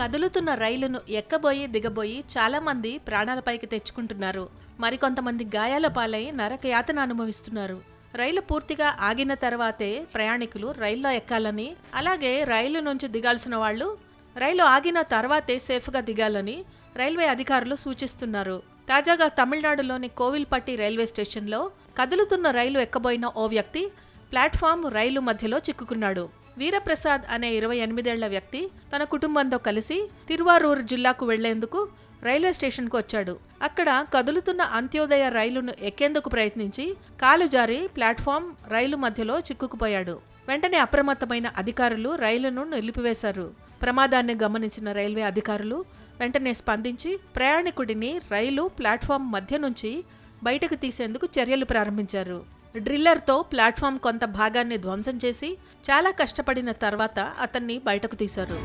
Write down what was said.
కదులుతున్న రైలును ఎక్కబోయి దిగబోయి చాలామంది ప్రాణాలపైకి తెచ్చుకుంటున్నారు. మరికొంతమంది గాయాల పాలై నరకయాతన అనుభవిస్తున్నారు. రైలు పూర్తిగా ఆగిన తర్వాతే ప్రయాణికులు రైల్లో ఎక్కాలని అలాగే రైలు నుంచి దిగాల్సిన వాళ్ళు రైలు ఆగిన తర్వాతే సేఫ్గా దిగాలని రైల్వే అధికారులు సూచిస్తున్నారు. తాజాగా తమిళనాడులోని కోవిల్పట్టి రైల్వే స్టేషన్లో కదులుతున్న రైలు ఎక్కబోయిన ఓ వ్యక్తి ప్లాట్ఫామ్ రైలు మధ్యలో చిక్కుకున్నాడు. వీరప్రసాద్ అనే ఇరవై ఎనిమిదేళ్ళ వ్యక్తి తన కుటుంబంతో కలిసి తిరువారూర్ జిల్లాకు వెళ్ళేందుకు రైల్వే స్టేషన్కు వచ్చాడు. అక్కడ కదులుతున్న అంత్యోదయ రైలును ఎక్కేందుకు ప్రయత్నించి కాలు జారి ప్లాట్ఫామ్ రైలు మధ్యలో చిక్కుకుపోయాడు. వెంటనే అప్రమత్తమైన అధికారులు రైలును నిలిపివేశారు. ప్రమాదాన్ని గమనించిన రైల్వే అధికారులు వెంటనే స్పందించి ప్రయాణికుడిని రైలు ప్లాట్ఫామ్ మధ్య నుంచి బయటకు తీసేందుకు చర్యలు ప్రారంభించారు. డ్రిల్లర్తో ప్లాట్ఫామ్ కొంత భాగాన్ని ధ్వంసం చేసి చాలా కష్టపడిన తర్వాత అతన్ని బయటకు తీశారు.